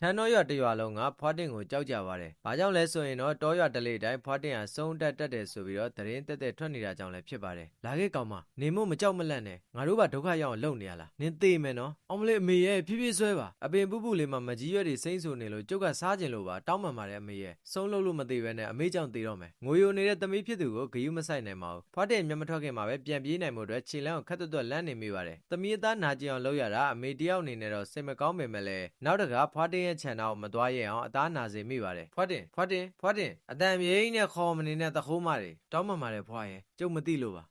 ထန်းတော်ရွာတစ်ရွာလုံးကဖွားတင်ကိုကြောက်ကြပါတယ်။ဘာကြောင့်လဲဆိုရင်တော့တောရွာတလေတိုင်းဖွားတင်ဟာစုံတက်တက်တယ်ဆိုပြီးတော့သတင်းတက်တက်ထွက်နေတာကြောင့်လည်းဖြစ်ပါတယ်။လာခဲ့ကောင်မနေမို့မကြောက်မလန့်နဲ့ငါတို့ဘာဒုက္ခရောက်အောင်လုပ်နေရလား။နင်သေးမယ်နော်။အောင်မလေးအမေရဲ့ဖြည်းဖြည်းဆွဲပါ။အပင်ပူပူလေးမှာမကြီးရွက်တွေစိမ့်ဆူနေလို့ကျုပ်ကစားကျင်လို့ပါတောင်းပန်ပါတယ်အမေရဲ့။ဆုံးလို့လို့မသေးပဲနဲ့အမေကြောင့်သေတော့မယ်။ငိုယိုနေတဲ့သမီးဖြစ်သူကိုဂယုမဆိုင်နိုင်ပါဘူး။ဖွားတင်မျက်မထွက်ခင်မှာပဲပြန်ပြေးနိုင်မှုအတွက်ခြေလမ်းကိုခက်တွတ်တွတ်လမ်းနေမိပါတယ်။သမီးအသားနာကျင်အောင်လုပ်ရတာအမေတယောက်အနေနဲ့တော့စိတ်မကောင်းပေမဲ့လည်းနောက်တကဖွားတင်ရဲ့ခြံတော့မသွားရအောင်အသားနာစေမိပါတယ်ဖွားတင်ဖွားတင်ဖွားတင်အတန်မြိန်နဲ့ခေါ်မနေနဲ့တခိုးမတွေတောင်းပန်ပါတယ်ဖွားရဲ့ကျုပ်မသိလို့ပါ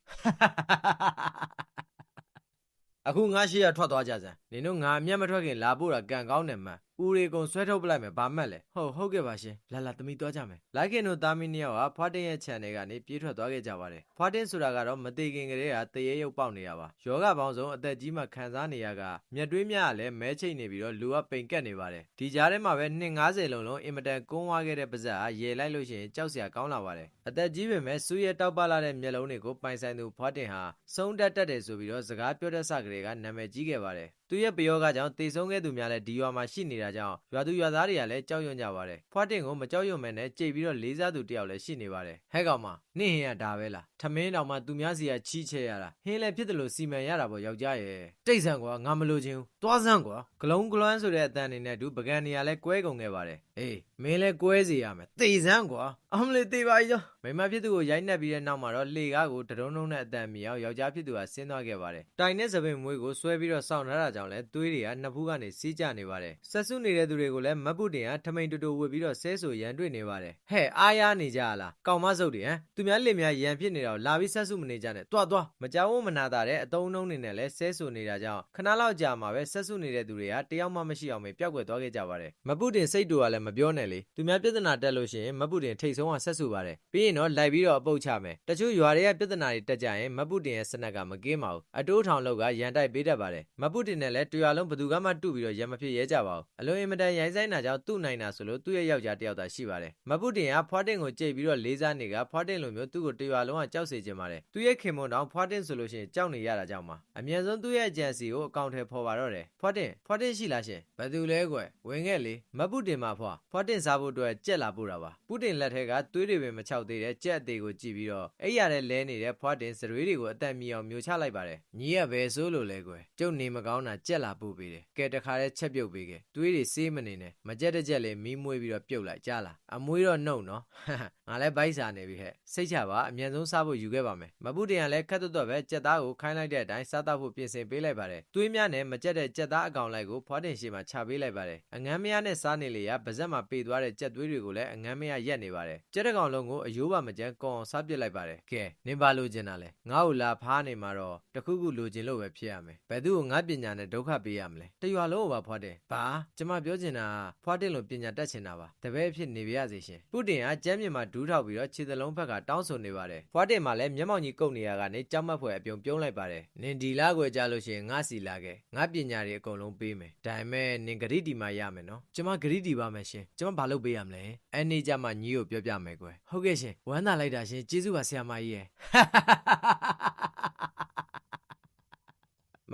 အခုငါရှိရထွက်သွားကြစမ်းနင်တို့ငါအမျက်မထွက်ခင်လာဖို့တာကံကောင်းတယ်မှန်ဦးရီကုံဆွဲထုတ်ပလိုက်မယ်ဘာမှတ်လဲဟုတ်ဟုတ်ကဲ့ပါရှင်လာလာသမီးသွားကြမယ်လိုက်ခင်တို့သားမီးနှစ်ယောက်ဟာဖွားတင်ရဲ့ခြံထဲကနေပြေးထွက်သွားခဲ့ကြပါတယ်ဖွားတင်ဆိုတာကတော့မသေးခင်ကလေးကတရေရုပ်ပေါက်နေရပါယောဂပေါင်းစုံအသက်ကြီးမှခံစားနေရကမျက်တွေးများကလည်းမဲချိတ်နေပြီးတော့လူကပိန်ကက်နေပါတယ်ဒီကြားထဲမှာပဲနှစ်90လုံးလုံးအင်မတန်ကုန်းဝါခဲ့တဲ့ပါဇက်ဟာရေလိုက်လို့ရှိရင်ကြောက်စရာကောင်းလာပါတယ်အသက်ကြီးပေမဲ့စူးရဲတောက်ပလာတဲ့မျက်လုံးတွေကိုပိုင်ဆိုင်သူဖွားတင်ဟာစုံတက်တက်တယ်ဆိုပြီးတော့စကားပြောတတ်စကလေးကနာမည်ကြီးခဲ့ပါတယ် သူရဲ့ပယောဂကြောင့်တေဆုံးခဲ့သူများလည်းဒီရွာမှာရှိနေတာကြောင့်ရွာသူရွာသားတွေကလည်းကြောက်ရွံ့ကြပါတယ်ဖွားတင်ကိုမကြောက်ရွံ့မဲနဲ့ကြိတ်ပြီးတော့လေးစားသူတယောက်လည်းရှိနေပါတယ်ဟဲ့ကောင်မနင့်ဟင်ကဒါပဲလား ထမင်းတောင်မှသူများစီကချီးချဲရတာဟင်းလည်းဖြစ်တယ်လို့စီမံရတာပေါ့ယောက်ျားရဲ့တိတ်ဆန်ကွာငါမလို့ချင်းဘူးသွားစမ်းကွာဂလုံးဂလွမ်းဆိုတဲ့အတန်နေနဲ့တူပကံနေရလဲကွဲကုန်ခဲ့ပါတယ်အေးမင်းလဲကွဲစီရမယ်တေစမ်းကွာအမလေးတေပါကြီးတော့မိမဖြစ်သူကိုရိုက်နှက်ပြီးတဲ့နောက်မှာတော့လှေကားကိုတရုံးလုံးနဲ့အတန်မြောက်ယောက်ျားဖြစ်သူကဆင်းသွားခဲ့ပါတယ်တိုင်နဲ့သပင်မွေးကိုဆွဲပြီးတော့စောင့်ထားတာကြောင့်လဲသွေးတွေကနှစ်ဖူးကနေစီးကျနေပါတယ်ဆက်စုနေတဲ့သူတွေကိုလည်းမတ်ပုတင်ကထမိန်တူတူဝစ်ပြီးတော့ဆဲဆူရန်တွေ့နေပါတယ်ဟဲ့အားရနေကြလားကောင်မစုပ်တွေဟမ်သူများလင်များရန်ဖြစ်နေတော့လာပြီးဆက်စုမနေကြနဲ့တွားတွားမကြောက်ဝမနာတာတဲ့အတုံးနှုံးနေနဲ့လဲဆဲဆူနေတာကြောင့်ခဏလောက်ကြာမှာပဲဆက်စုနေတဲ့သူတွေကတယောက်မှမရှိအောင်ပဲပျောက်ကွယ်သွားခဲ့ကြပါတယ်မပုတင်စိတ်တူကလည်းမပြောနဲ့လေသူများပြဿနာတက်လို့ရှိရင်မပုတင်ထိတ်ဆုံးကဆက်စုပါတယ်ပြီးရင်တော့လိုက်ပြီးတော့အပုတ်ချမယ်တချို့ရွာတွေကပြဿနာတွေတက်ကြရင်မပုတင်ရဲ့စနက်ကမကင်းပါဘူးအတိုးထောင်လောက်ကရန်တိုက်ပေးတတ်ပါတယ်မပုတင်နဲ့လည်းတရွာလုံးဘသူကမှတူပြီးတော့ရံမဖြစ်ရဲကြပါဘူးအလွန်အင်မတန်ရိုင်းဆိုင်တာကြောင့်သူ့နိုင်တာဆိုလို့သူ့ရဲ့ယောက်ျားတစ်ယောက်သာရှိပါတယ်မပုတင်ကဖွားတင်ကိုကြိတ်ပြီးတော့လေးစားနေကဖွားတင်လိုမျိုးသူ့ကိုတရွာလုံးကကြောက်စေခြင်းပါတယ်သူ့ရဲ့ခင်မွန်တောင်ဖွားတင်ဆိုလို့ရှိရင်ကြောက်နေရတာကြောင့်ပါအမြန်ဆုံးသူ့ရဲ့အကြံစီကိုအကောင့်ထဲပေါ်ပါတော့တယ်ဖွားတင်ဖွားတင်ရှိလားရှင်ဘယ်သူလဲကွယ်ဝင်ခဲ့လေမပုတင်မှာဖွားဖွားတင်စားဖို့အတွက်ကြက်လာပို့တာပါပုတင်လက်ထက်ကသွေးတွေပင်မချောက်သေးတဲ့ကြက်အသေးကိုကြည့်ပြီးတော့အဲ့ရတဲ့လဲနေတဲ့ဖွားတင်စရွေးတွေကိုအတန်မီအောင်မျိုးချလိုက်ပါတယ်ညီရဘယ်ဆိုးလို့လဲကွယ်ကျုပ်နေမကောင်းတာကြက်လာပို့ပေးတယ်ကဲတခါတည်းချက်ပြုတ်ပေးခဲ့သွေးတွေစေးမနေနဲ့မကြက်တစ်ကြက်လေးမီးမွေးပြီးတော့ပြုတ်လိုက်ကြားလားအမွေးတော့နှုတ်နော်ငါလည်းဗိုက်စာနေပြီဟဲ့စိတ်ချပါအမြန်ဆုံးစားဖို့ယူခဲ့ပါမယ်မပုတင်ကလည်းခက်တွတ်တော့ပဲကြက်သားကိုခိုင်းလိုက်တဲ့အတိုင်းစားတော့ဖို့ပြင်ဆင်ပေးလိုက်ပါတယ်သွေးများနဲ့မကြက်တဲ့ကြက်သားအကောင်လိုက်ကိုဖွားတင်ရှိမှချပေးလိုက်ပါတယ်အငမ်းမရနဲ့စားနေလေရပါဇက်မှာပေသွားတဲ့ကြက်သွေးတွေကိုလည်းအငမ်းမရရက်နေပါတယ်ကြက်တကောင်လုံးကိုအယိုးပါမကြမ်းကောင်းအောင်စားပစ်လိုက်ပါတယ်ကဲနင်ပါလို့ကျင်တာလဲငါ့ကိုလာဖားနေမှာတော့တခုခုလိုချင်လို့ပဲဖြစ်ရမယ်ဘယ်သူ့ကိုငါပညာနဲ့ဒုက္ခပေးရမလဲတရွာလုံးကိုပါဖွားတယ်ဘာကျမပြောချင်တာဖွားတင်လို့ပညာတတ်ချင်တာပါတပည့်ဖြစ်နေပြရစေရှင်ပုတင်ကကျမ်းမြင်မှာဒူးထောက်ပြီးတော့ခြေသလုံးဘက်ကတောင်းဆိုနေပါတယ်ဖွားတင်မှာလည်းမျက်မှောက်ကြီးကုတ်နေရကနေကြောက်မက်ဖွယ်အပြုံပြုံးလိုက်ပါတယ်နင်ဒီလားကွယ်ကြလို့ရှိရင်ငါစီလာခဲ့ငါပညာတွေအကုန်လုံးပေးမယ်ဒါပေမဲ့နင်ဂရိတီမှာရမယ်နော်ကျမဂရိတီပါမယ်ရှင်ကျမဘာလုပ်ပေးရမလဲအဲ့နေ့ကျမှညီကိုပြောပြမယ်ကွယ်ဟုတ်ကဲ့ရှင်ဝမ်းသာလိုက်တာရှင်ကျေးဇူးပါဆရာမကြီးရဲ့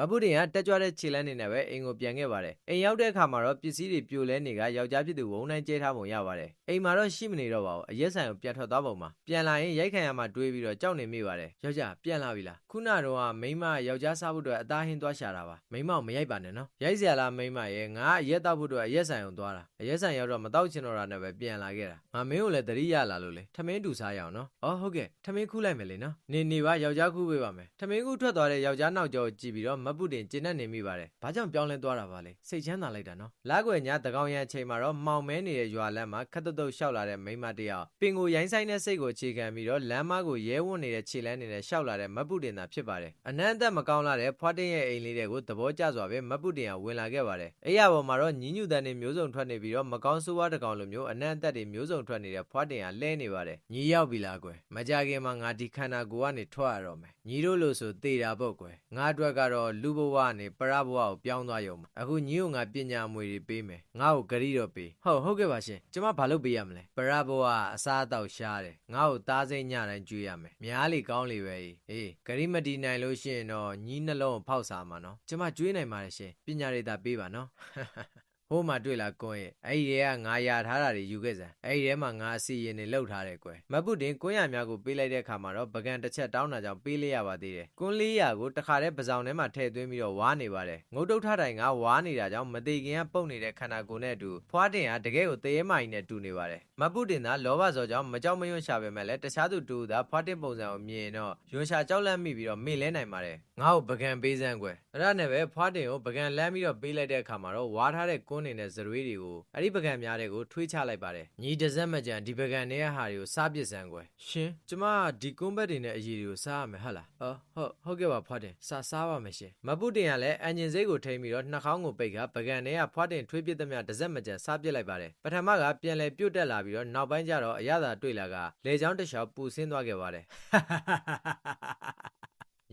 မပုတင်ကတက်ကြွတဲ့ခြေလမ်းနေနဲ့ပဲအိမ်ကိုပြန်ခဲ့ပါတယ်။အိမ်ရောက်တဲ့အခါမှာတော့ပစ္စည်းတွေပြိုလဲနေကယောက်ျားဖြစ်သူဝုံတိုင်းကျဲထားပုံရပါတယ်။အိမ်မှာတော့ရှိမနေတော့ပါဘူး။အရက်ဆိုင်ကိုပြန်ထွက်သွားပုံမှာပြန်လာရင်ရိုက်ခံရမှတွေးပြီးတော့ကြောက်နေမိပါတယ်။ယောက်ျားပြန်လာပြီလား။ခုနတော့ကမိန်းမယောက်ျားစားဖို့အတွက်အသားဟင်းသွားရှာတာပါ။မိန်းမကိုမရိုက်ပါနဲ့နော်။ရိုက်စရာလားမိန်းမရဲ့ငါအရက်တောက်ဖို့အတွက်အရက်ဆိုင်ကိုသွားတာ။အရက်ဆိုင်ရောက်တော့မတောက်ချင်တော့တာနဲ့ပဲပြန်လာခဲ့တာ။ငါမင်းကိုလည်းတတိရလာလို့လေ။ထမင်းတူစားရအောင်နော်။အော်ဟုတ်ကဲ့ထမင်းခူးလိုက်မယ်လေနော်။နေနေပါယောက်ျားခူးပေးပါမယ်။ထမင်းခူးထွက်သွားတဲ့ယောက်ျားနောက်ကျောကိုကြည့်ပြီးတော့မပုတင်ကျင်းနဲ့နေမိပါတယ်။ဘာကြောင့်ပြောင်းလဲသွားတာပါလဲ။စိတ်ချမ်းသာလိုက်တာနော်။လာကွယ်ညာတကောင်ရံအချိန်မှာတော့မှောင်မဲနေတဲ့ရွာလမ်းမှာခက်တုတ်တုတ်ရှောက်လာတဲ့မိန်းမတစ်ယောက်ပင်ကိုရိုင်းဆိုင်တဲ့စိတ်ကိုအခြေခံပြီးတော့လမ်းမကိုရဲဝတ်နေတဲ့ခြေလမ်းနေတဲ့ရှောက်လာတဲ့မပုတင်သာဖြစ်ပါတယ်။အနမ်းအသက်မကောင်းလာတဲ့ဖွားတင်ရဲ့အိမ်လေးတွေကိုသဘောကျစွာပဲမပုတင်ကဝင်လာခဲ့ပါတယ်။အဲ့ရပေါ်မှာတော့ညီညူတန်တွေမျိုးစုံထွက်နေပြီးတော့မကောင်းဆိုးဝါးတစ်ကောင်လိုမျိုးအနမ်းအသက်တွေမျိုးစုံထွက်နေတဲ့ဖွားတင်ကလဲနေပါတယ်။ညီရောက်ပြီလားကွယ်။မကြခင်မှာငါဒီခန္ဓာကိုယ်ကနေထွက်ရတော့မယ်။ ညီတို့လို့ဆိုသေတာပေါ့ကွယ်။ငါအတွက်ကတော့လူဘဝနဲ့ပရဘဝကိုပြောင်းသွားရုံပါအခုညီတို့ငါပညာမွေတွေပေးမယ်ငါ့ကိုဂရီတော့ပေးဟုတ်ဟုတ်ကဲ့ပါရှင်ကျမဘာလုပ်ပေးရမလဲပရဘဝအစားအသောက်ရှားတယ်ငါ့ကိုသားစိမ့်ညတိုင်းကျွေးရမယ်များလေကောင်းလေပဲအေးဂရီမတီနိုင်လို့ရှိရင်တော့ညီနှလုံးကိုဖောက်စားမှာနော်ကျမကျွေးနိုင်ပါတယ်ရှင်ပညာတွေသာပေးပါနော် ဟိုးမှတွေ့လာကွန်းရင်အဲ့ဒီရဲကငါယာထားတာတွေယူခဲ့စမ်းအဲ့ဒီထဲမှာငါအစီရင်တွေလှုပ်ထားတယ်ကွယ်မပုတင်ကွန်းရများကိုပေးလိုက်တဲ့အခါမှာတော့ပကံတစ်ချက်တောင်းတာကြောင့်ပေးလိုက်ရပါသေးတယ်ကွန်းလေးရာကိုတခါတည်းပစောင်ထဲမှာထည့်သွင်းပြီးတော့ဝါနေပါတယ်ငုတ်တုတ်ထတိုင်ကဝါနေတာကြောင့်မသေးခင်ကပုတ်နေတဲ့ခန္ဓာကိုယ်နဲ့အတူဖွားတင်ကတကယ်ကိုတရေမာကြီးနဲ့တူနေပါတယ်မပုတင်ကလောဘစောကြောင့်မကြောက်မရွံ့ရှာပေမဲ့လည်းတခြားသူတူသာဖွားတင်ပုံစံကိုမြင်ရင်တော့ရွံရှာကြောက်လန့်မိပြီးတော့မေ့လဲနိုင်ပါတယ်ငါ့ကိုပကံပေးစမ်းကွယ်အဲ့ဒါနဲ့ပဲဖွားတင်ကိုပကံလမ်းပြီးတော့ပေးလိုက်တဲ့အခါမှာတော့ဝါထားတဲ့ကွန်းနေတဲ့ဇရွေးတွေကိုအဲ့ဒီပကံများတဲ့ကိုထွေးချလိုက်ပါတယ်ညီတစ်စက်မကြံဒီပကံတွေကဟာတွေကိုစားပစ်စမ်းကွယ်ရှင်ကျမကဒီကွန်းဘက်တွေနဲ့အရည်တွေကိုစားရမယ်ဟုတ်လားအော်ဟုတ်ဟုတ်ကဲ့ပါဖွားတင်စားစားပါမယ်ရှင်မပုတင်ကလည်းအန်ဂျင်စိတ်ကိုထိမ့်ပြီးတော့နှာခေါင်းကိုပိတ်ကပကံတွေကဖွားတင်ထွေးပစ်သမျှတစ်စက်မကြံစားပစ်လိုက်ပါတယ်ပထမကပြန်လဲပြုတ်တက်လာပြီးတော့နောက်ပိုင်းကျတော့အရသာတွေ့လာကလေချောင်းတစ်လျှောက်ပူဆင်းသွားခဲ့ပါတယ်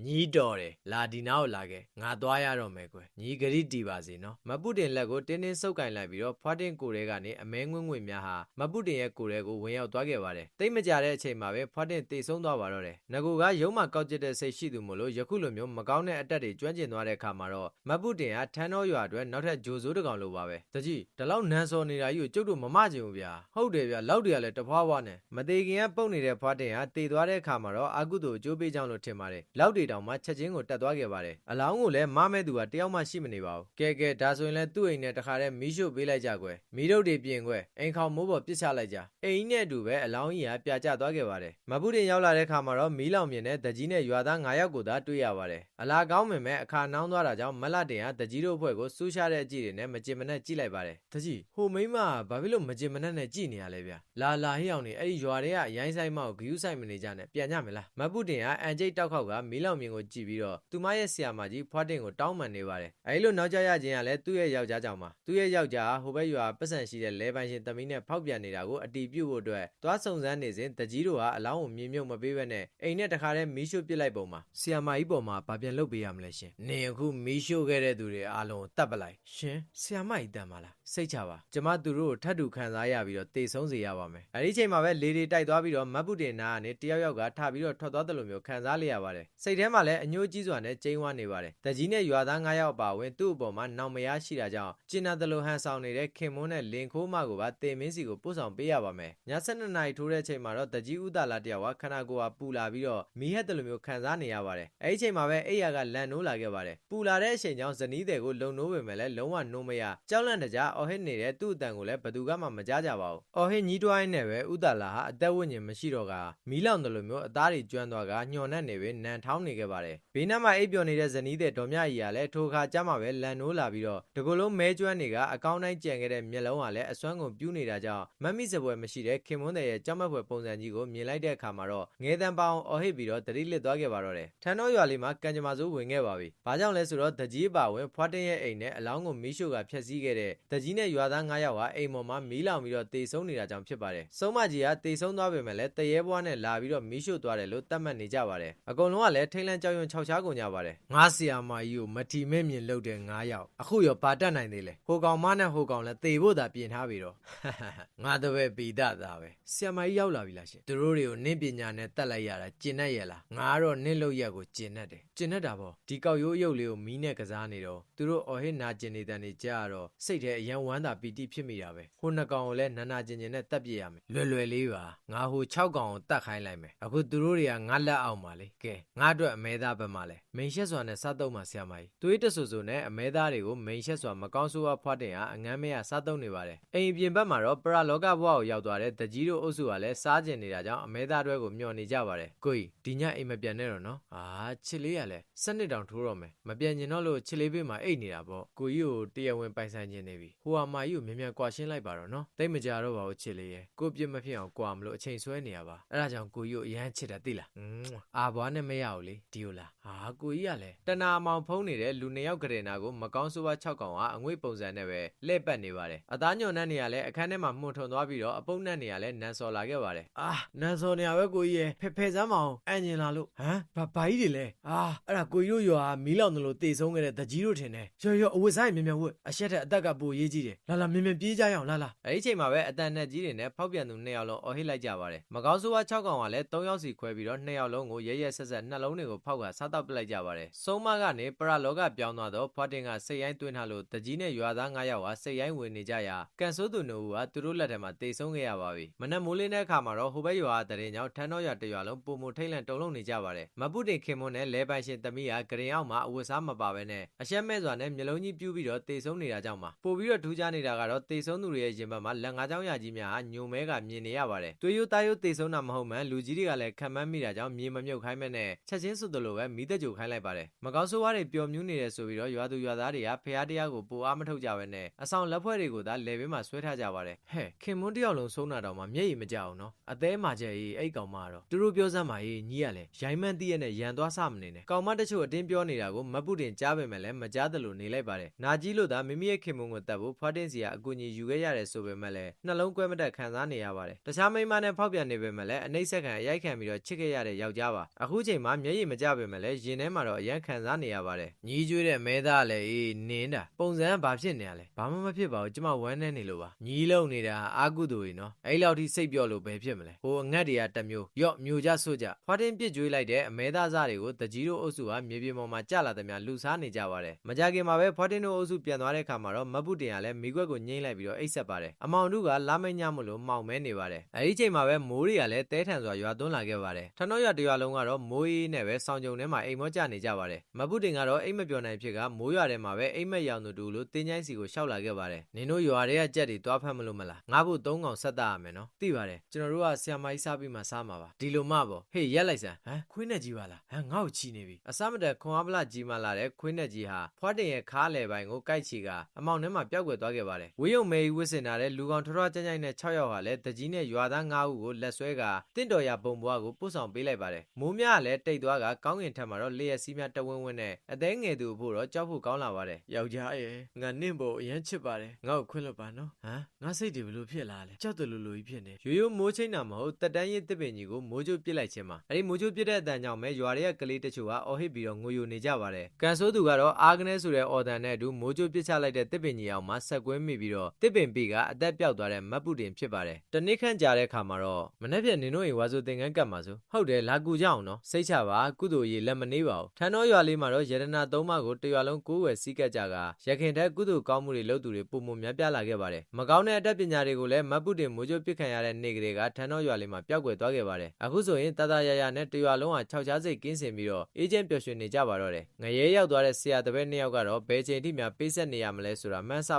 ညီးတော်တယ်လာဒီနာကိုလာခဲ့ငါသွားရတော့မယ်ကွယ်ညီးဂရိတီပါစေနော်မပုတင်လက်ကိုတင်းတင်းဆုပ်ကင်လိုက်ပြီးတော့ဖွားတင်ကိုရဲကနေအမဲငွင့်ငွင့်များဟာမပုတင်ရဲ့ကိုရဲကိုဝင်ရောက်သွားခဲ့ပါတယ်တိတ်မကြတဲ့အချိန်မှာပဲဖွားတင်တေဆုံးသွားပါတော့တယ်ငကူကရုံးမှာကောက်ကျစ်တဲ့စိတ်ရှိသူမို့လို့ယခုလိုမျိုးမကောင်းတဲ့အတက်တွေကျွမ်းကျင်သွားတဲ့အခါမှာတော့မပုတင်ကထန်းတော်ရွာအတွက်နောက်ထပ်ဂျိုစိုးတကောင်လိုပါပဲတကြီးဒီလောက်နန်းစော်နေတာကြီးကိုကျုပ်တို့မမချင်ဘူးဗျာဟုတ်တယ်ဗျာလောက်တွေကလည်းတဖွားဖွားနဲ့မသေးခင်ကပုတ်နေတဲ့ဖွားတင်ကတေသွားတဲ့အခါမှာတော့အာကုသို့အကျိုးပေးကြောင်းလို့ထင်ပါတယ်လောက်တွေတောင်မှချက်ချင်းကိုတက်သွားခဲ့ပါတယ်အလောင်းကိုလည်းမမဲ့သူကတယောက်မှရှိမနေပါဘူးကဲကဲဒါဆိုရင်လည်းသူ့အိမ်နဲ့တခါတည်းမီးရှို့ပေးလိုက်ကြကွယ်မီးတုပ်တွေပြင်ကွယ်အိမ်ခေါင်မိုးပေါ်ပစ်ချလိုက်ကြအိမ်နဲ့အတူပဲအလောင်းကြီးကပြာကျသွားခဲ့ပါတယ်မပုတင်ရောက်လာတဲ့အခါမှာတော့မီးလောင်မြင်တဲ့တကြီးနဲ့ရွာသား9ယောက်ကိုသာတွေ့ရပါတယ်အလားကောင်းမြင်မဲ့အခါနှောင်းသွားတာကြောင့်မလတင်ကတကြီးတို့အဖွဲ့ကိုစူးရှားတဲ့အကြည့်တွေနဲ့မကြင်မနဲ့ကြည့်လိုက်ပါတယ်တကြီးဟိုမိမဘာဖြစ်လို့မကြင်မနဲ့နဲ့ကြည့်နေရလဲဗျလာလာဟိအောင်နေအဲ့ဒီရွာတွေကအရိုင်းဆိုင်မောက်ဂယူးဆိုင်မနေကြနဲ့ပြန်ကြမလားမပုတင်ကအန်ကျိတ်တောက်ခေါက်ကမီးလောင်မြင်ကိုကြည့်ပြီးတော့သူမရဲ့ဆရာမကြီးဖွားတင်ကိုတောင်းပန်နေပါတယ်အဲဒီလိုနောက်ကျရခြင်းကလည်းသူ့ရဲ့ယောက်ျားကြောင့်ပါသူ့ရဲ့ယောက်ျားဟိုဘက်ရွာပတ်စံရှိတဲ့လဲပိုင်ရှင်သမီးနဲ့ဖောက်ပြန်နေတာကိုအတီးပြုတ်ဖို့အတွက်သွားစုံစမ်းနေစဉ်တကြီးတို့ကအလောင်းကိုမြင်မြုပ်မပေးဘဲနဲ့အိမ်နဲ့တခါတည်းမီးရှို့ပစ်လိုက်ပုံမှာဆီယာမာကြီးပေါ်မှာဗာပြန်လုပ်ပေးရမလဲရှင်နေအခုမီးရှို့ခဲ့တဲ့သူတွေအားလုံးကိုတတ်ပလိုက်ရှင်ဆီယာမကြီးတန်ပါလား စိတ်ချပါကျမသူတို့ကိုထပ်တူခံစားရပြီးတော့တေဆုံးစေရပါမယ်အဲဒီချိန်မှာပဲလေတွေတိုက်သွားပြီးတော့မတ်ပုတင်နာကနေတယောက်ယောက်ကထပြီးတော့ထွက်သွားတယ်လို့မျိုးခံစားလိုက်ရပါတယ်စိတ်ထဲမှာလည်းအညှိုးကြီးစွာနဲ့ကျိန်းဝါနေပါတယ်တကြီးနဲ့ရွာသား9ယောက်အပါအဝင်သူ့အပေါ်မှာနောင်မရရှိတာကြောင့်ကျင်နာတယ်လို့ဟန်ဆောင်နေတဲ့ခင်မွန်းနဲ့လင်ခိုးမကိုပါတေမင်းစီကိုပို့ဆောင်ပေးရပါမယ်ည7နာရီထိုးတဲ့ချိန်မှာတော့တကြီးဥဒလာတယောက်ကခနာကိုကပူလာပြီးတော့မီးဟက်တယ်လို့မျိုးခံစားနေရပါတယ်အဲဒီချိန်မှာပဲအိယာကလန်နိုးလာခဲ့ပါတယ်ပူလာတဲ့အချိန်ကြောင့်ဇနီးတဲ့ကိုလုံနိုးပေမဲ့လည်းလုံးဝနိုးမရကြောက်လန့်တကြားအော်ဟစ်နေတဲ့သူ့အတန်ကိုလည်းဘသူကမှမကြားကြပါဘူးအော်ဟစ်ညီးတွိုင်းနဲ့ပဲဥဒလာဟာအသက်ဝိညာဉ်မရှိတော့ကမီးလောင်တယ်လို့မျိုးအသားတွေကျွမ်းသွားကညှော်နှက်နေပဲနန်ထောင်းနေခဲ့ပါတယ်ဘေးနားမှာအိပ်ပျော်နေတဲ့ဇနီးတဲ့ဒေါ်မြကြီးကလည်းထိုခါကြမှာပဲလန်နိုးလာပြီးတော့တကူလုံးမဲကျွမ်းနေကအကောင်းတိုင်းကြံခဲ့တဲ့မျက်လုံးကလည်းအစွမ်းကုန်ပြူးနေတာကြောင့်မတ်မိစပွဲမရှိတဲ့ခင်မွန်းတဲ့ရဲ့ကြောက်မက်ဖွယ်ပုံစံကြီးကိုမြင်လိုက်တဲ့အခါမှာတော့ငဲတန်ပေါင်းအော်ဟစ်ပြီးတော့တတိလစ်သွားခဲ့ပါတော့တယ်ထန်းတော်ရွာလေးမှာကံကြမ္မာစိုးဝင်ခဲ့ပါပြီ။ဘာကြောင့်လဲဆိုတော့တကြီးပါဝင်ဖွားတင်းရဲ့အိမ်နဲ့အလောင်းကိုမီးရှို့ကဖျက်ဆီးခဲ့တဲ့တကြီးနဲ့ရွာသား9ယောက်ဟာအိမ်ပေါ်မှာမီးလောင်ပြီးတော့တေဆုံးနေတာကြောင့်ဖြစ်ပါတယ်။စုံမကြီးကတေဆုံးသွားပေမဲ့လည်းတရေဘွားနဲ့လာပြီးတော့မီးရှို့သွားတယ်လို့သတ်မှတ်နေကြပါတယ်။အကုန်လုံးကလည်းထိတ်လန့်ကြောက်ရွံ့ခြောက်ခြားကုန်ကြပါတယ်။ငါဆီယာမာကြီးကိုမထီမဲ့မြင်လုပ်တဲ့9ယောက်အခုရောပါတက်နိုင်သေးလေ။ဟိုကောင်မနဲ့ဟိုကောင်လည်းတေဖို့သာပြင်ထားပြီတော့။ငါတပည့်ပီဒသားပဲ။ဆီယာမာကြီးရောက်လာပြီလားရှင်။သူတို့တွေကိုနင့်ပညာနဲ့တတ်လိုက်ရတာကျင်တတ်ရဲ့လား။ငါကတော့နင့်လို့ရက်ကိုကျင်တတ်တယ်။ကျင်တတ်တာပေါ့။ဒီကောက်ရိုးအယုတ်လေးကိုမီးနဲ့ကစားနေတော့သူတို့အော်ဟစ်နာကျင်နေတဲ့နေကြရတော့စိတ်ထဲအယံဝမ်းသာပီတိဖြစ်မိတာပဲ။ဟိုနှစ်ကောင်ကိုလည်းနာနာကျင်ကျင်နဲ့တက်ပြစ်ရမယ်။လွယ်လွယ်လေးပါ။ငါဟို6ကောင်ကိုတတ်ခိုင်းလိုက်မယ်။အခုသူတို့တွေကငါလက်အောင်ပါလေ။ကဲငါအတွက်အမဲသားဘက်မှာလဲ။မိန်ရှက်စွာနဲ့စားတော့မှဆရာမကြီး။သွေးတဆူဆူနဲ့အမဲသားတွေကိုမိန်ရှက်စွာမကောင်းဆိုးဝါးဖွားတင်ဟာအငမ်းမဲရစားတော့နေပါတယ်။အိမ်ပြင်ဘက်မှာတော့ပရလောကဘဝကိုရောက်သွားတဲ့တကြီးတို့အုပ်စုကလည်းစားကျင်နေတာကြောင့်အမဲသားတွေကိုမျှော်နေကြပါတယ်။ကိုကြီးဒီညအိမ်မပြန်နဲ့တော့နော်။အာချစ်လေးရလဲစနစ်တောင်ထိုးတော့မယ်။မပြန်ကျင်တော့လို့ချစ်လေးဘေးမှာအိတ်နေတာပေါ့။ကိုကြီးကိုတရားဝင်ပိုင်ဆိုင်ခြင်းနေပြီ။ဟိုဟာမာကြီးကိုမြန်မြန်ကွာရှင်းလိုက်ပါတော့နော်။တိတ်မကြတော့ပါဘူးချစ်လေးရဲ့။ကိုပြစ်မဖြစ်အောင်ကွာမလို့အချိန်ဆွဲနေရပါ။အဲ့ဒါကြောင့်ကိုကြီးကိုအရန်ချစ်တာသိလား။อืมအာဘွားနဲ့မရဘူးလေဒီလိုလား။ဟာကိုကြီးကလည်းတနာမောင်ဖုံးနေတဲ့လူနှစ်ယောက်ကလေးနာကိုမကောင်းဆိုးဝါး6ကောင်ကအငွေ့ပုံစံနဲ့ပဲလှည့်ပတ်နေပါတယ်။အသားညွန်နဲ့နေရလဲအခန်းထဲမှာမှုန်ထွန်သွားပြီးတော့အပုပ်နဲ့နေရလဲနန်စော်လာခဲ့ပါတယ်။အာနန်စော်နေရပဲကိုကြီးရဲ့ဖက်ဖက်စမ်းမအောင်အန်ဂျင်လာလို့ဟမ်ဘာဘာကြီးတွေလဲ။အာအဲ့ဒါကိုကြီးတို့ရွာမီးလောင်တယ်လို့တေဆုံးခဲ့တဲ့တကြီးတို့ထင်တယ်။ရော်ရော်အဝတ်စားရင်မြန်မြန်ဝတ်အရှက်တဲ့အသက်ကပိုရေးကြီးကြီးတယ်လာလာမြင်မြင်ပြေးကြရအောင်လာလာအဲ့ဒီချိန်မှာပဲအတန်နဲ့ကြီးတွေနဲ့ဖောက်ပြန်သူနှစ်ယောက်လုံးအော်ဟစ်လိုက်ကြပါတယ်မကောင်းဆိုးဝါး6ကောင်ကလည်း3ယောက်စီခွဲပြီးတော့နှစ်ယောက်လုံးကိုရဲရဲဆက်ဆက်နှလုံးတွေကိုဖောက်ကစားတောက်ပစ်လိုက်ကြပါတယ်ဆုံးမကနေပရလောကပြောင်းသွားတော့ဖွာတင်ကစိတ်ရိုင်းတွင်းထားလို့တကြီးနဲ့ရွာသား9ယောက်ဟာစိတ်ရိုင်းဝင်နေကြရာကန်ဆိုးသူတို့ကသူတို့လက်ထက်မှာတေဆုံးခဲ့ရပါပြီမနက်မိုးလင်းတဲ့အခါမှာတော့ဟိုဘက်ရွာတဲ့ရင်ကြောင့်ထန်းတော်ရွာတရွာလုံးပုံမထိတ်လန့်တုန်လှုပ်နေကြပါတယ်မပုတင်ခင်မွန်းနဲ့လဲပိုင်ရှင်သမီးကဂရင်အောက်မှာအဝတ်စားမပါဘဲနဲ့အရှက်မဲ့စွာနဲ့မျက်လုံးကြီးပြူးပြီးတော့တေဆုံးနေတာကြောင့်ပါပို့ပြီးတော့ထူးခြားနေတာကတော့တေဆုံးသူတွေရဲ့ရင်ဘတ်မှာလက်ငါးချောင်းရကြီးများဟာညုံမဲကမြင်နေရပါတယ်သွေးရိုးသားရိုးတေဆုံးတာမဟုတ်မှန်လူကြီးတွေကလည်းခံမှန်းမိတာကြောင့်မြေမမြုပ်ခိုင်းမဲ့နဲ့ချက်ချင်းစွတ်တယ်လို့ပဲမိသက်ကြိုခိုင်းလိုက်ပါတယ်မကောင်းဆိုးဝါးတွေပျော်မြူးနေတယ်ဆိုပြီးတော့ရွာသူရွာသားတွေကဖျားတရားကိုပိုအားမထုတ်ကြဘဲနဲ့အဆောင်လက်ဖွဲ့တွေကိုသာလေဘေးမှာဆွဲထားကြပါတယ်ဟဲ့ခင်မွန်းတယောက်လုံးဆုံးတာတော့မှမျက်ရည်မကြအောင်နော်အသေးမှကျဲကြီးအဲ့ကောင်မကတော့သူတို့ပြောစမ်းပါရေးညီရလဲရိုင်းမန်းတည့်ရနဲ့ရန်သွားစမနေနဲ့ကောင်မတချို့အတင်းပြောနေတာကိုမပုတင်ကြားပေမဲ့လည်းမကြားသလိုနေလိုက်ပါတယ်နာကြီးလို့သာမိမိရဲ့ခင်မွန်းကိုတတ်ဖို့ဖွားတင်စီကအကူအညီယူခဲ့ရတယ်ဆိုပေမဲ့လည်းနှလုံးကွဲမတက်ခံစားနေရပါတယ်တခြားမိန်းမနဲ့ဖောက်ပြန်နေပေမဲ့လည်းအနှိမ့်ဆက်ခံအရိုက်ခံပြီးတော့ချစ်ခဲ့ရတဲ့ယောက်ျားပါအခုချိန်မှာမျက်ရည်မကျပေမဲ့လည်းရင်ထဲမှာတော့အရန်ခံစားနေရပါတယ်ညီးကျွေးတဲ့မဲသားလည်းအေးနင်းတာပုံစံကဘာဖြစ်နေရလဲဘာမှမဖြစ်ပါဘူးကျမဝမ်းနေနေလို့ပါညီးလုံနေတာအာကုသူတွေနော်အဲ့လောက်ထိစိတ်ပြော့လို့ဘယ်ဖြစ်မလဲဟိုအငတ်တွေကတစ်မျိုးရော့မျိုးကြဆွကြဖွားတင်ပစ်ကျွေးလိုက်တဲ့အမဲသားစားတွေကိုတကြီးတို့အုပ်စုဟာမြေပြင်ပေါ်မှာကြာလာတဲ့များလူစားနေကြပါတယ်မကြခင်မှာပဲဖွားတင်တို့အုပ်စုပြန်သွားတဲ့အခါမှာတော့မပုတင်ကလည်းမိခွက်ကိုငိမ့်လိုက်ပြီးတော့အိတ်ဆက်ပါတယ်အမောင်တို့ကလာမိတ်ညမလို့မှောင်မဲနေပါတယ်အဲဒီချိန်မှာပဲမိုးတွေကလည်းတဲထန်စွာရွာသွန်းလာခဲ့ပါတယ်ထနောရွာတရွာလုံးကတော့မိုးအေးနဲ့ပဲဆောင်းကြုံထဲမှာအိမ်မောကြနေကြပါတယ်မပုတင်ကတော့အိမ်မပြောနိုင်ဖြစ်ကမိုးရွာထဲမှာပဲအိမ်မက်ရောင်သူတူလို့တင်းချိုင်းစီကိုရှောက်လာခဲ့ပါတယ်နင်တို့ရွာတွေကကြက်တွေတွားဖတ်မလို့မလားငါ့ဖို့သုံးကောင်ဆက်တာရမယ်နော်သိပါတယ်ကျွန်တော်တို့ကဆီယမိုင်းစားပြီးမှစားမှာပါဒီလိုမှပေါ့ဟေးရက်လိုက်စမ်းဟမ်ခွေးနဲ့ကြီးပါလားဟမ်ငါ့ကိုချီနေပြီအစမတက်ခွန်အားပလကြီးမှလာတဲ့ခွေးနဲ့ကြီးဟာဖွားတင်ရဲ့ခါလေပိုင်းကိုကိုက်ချီကအမောင်ထဲမှာပျောက်ကွယ်သွားခဲ့ပါတယ်ဝေးယုံမဲကြီးဝစ်စင်လာတဲ့လူကောင်ထွထွကြမ်းကြမ်းနဲ့6ယောက်ဟာလည်းတကြီးနဲ့ရွာသား9ဦးကိုလက်ဆွဲကတင့်တော်ရဘုံဘွားကိုပို့ဆောင်ပေးလိုက်ပါတယ်မိုးများကလည်းတိတ်သွားကကောင်းကင်ထက်မှာတော့လျက်စီးများတဝင်းဝင်းနဲ့အသေးငယ်သူဖို့တော့ကြောက်ဖို့ကောင်းလာပါတယ်ယောက်ျားရဲ့ငါနင့်ဖို့အရန်ချစ်ပါတယ်ငါ့ကိုခွင့်လွှတ်ပါနော်ဟမ်ငါစိတ်တွေဘလို့ဖြစ်လာလဲကြောက်တယ်လို့လို့ကြီးဖြစ်နေရိုးရိုးမိုးချိန်တာမဟုတ်တက်တန်းရင်တစ်ပင်ကြီးကိုမိုးကြိုးပစ်လိုက်ခြင်းပါအဲ့ဒီမိုးကြိုးပစ်တဲ့အတန်ကြောင့်ပဲရွာတွေကကလေးတချို့ကအော်ဟစ်ပြီးတော့ငိုယိုနေကြပါတယ်ကန်ဆိုးသူကတော့အာဂနဲဆိုတဲ့အော်တန်နဲ့အတူမိုးကြိုးပစ်ချလိုက်တဲ့တစ်ပင်ကြီးအောင်မှာဆက်ကွင်းမိပြီးတော့တစ်ပင်ပီကအသက်ပြောက်သွားတဲ့မတ်ပုတင်ဖြစ်ပါတယ်တနစ်ခန့်ကြာတဲ့အခါမှာတော့မနေ့ပြနင်တို့အိမ်ဝါဆိုသင်္ကန်းကတ်မှာဆိုဟုတ်တယ်လာကူကြအောင်နော်စိတ်ချပါကုသိုလ်ရေးလက်မနှေးပါဘူးထန်းတော်ရွာလေးမှာတော့ရတနာသုံးပါးကိုတရွာလုံးကိုးဝယ်စီးကပ်ကြကရခင်ထက်ကုသိုလ်ကောင်းမှုတွေလုပ်သူတွေပုံမများပြားလာခဲ့ပါတယ်မကောင်းတဲ့အတတ်ပညာတွေကိုလည်းမတ်ပုတင်မိုးကြိုးပစ်ခံရတဲ့နေ့ကလေးကထန်းတော်ရွာလေးမှာပျောက်ကွယ်သွားခဲ့ပါတယ်အခုဆိုရင်တတရရနဲ့တရွာလုံးဟာခြောက်ချားစိတ်ကင်းစင်ပြီးတော့အေဂျင့်ပျော်ရွှင်နေကြပါတော့တယ်ငရဲရောက်သွားတဲ့ဆရာတပည့်နှစ်ယောက်ကတော့ဘယ်ချိန်ထိများပေးဆက်နေရမလဲဆိုတာမှန်းဆ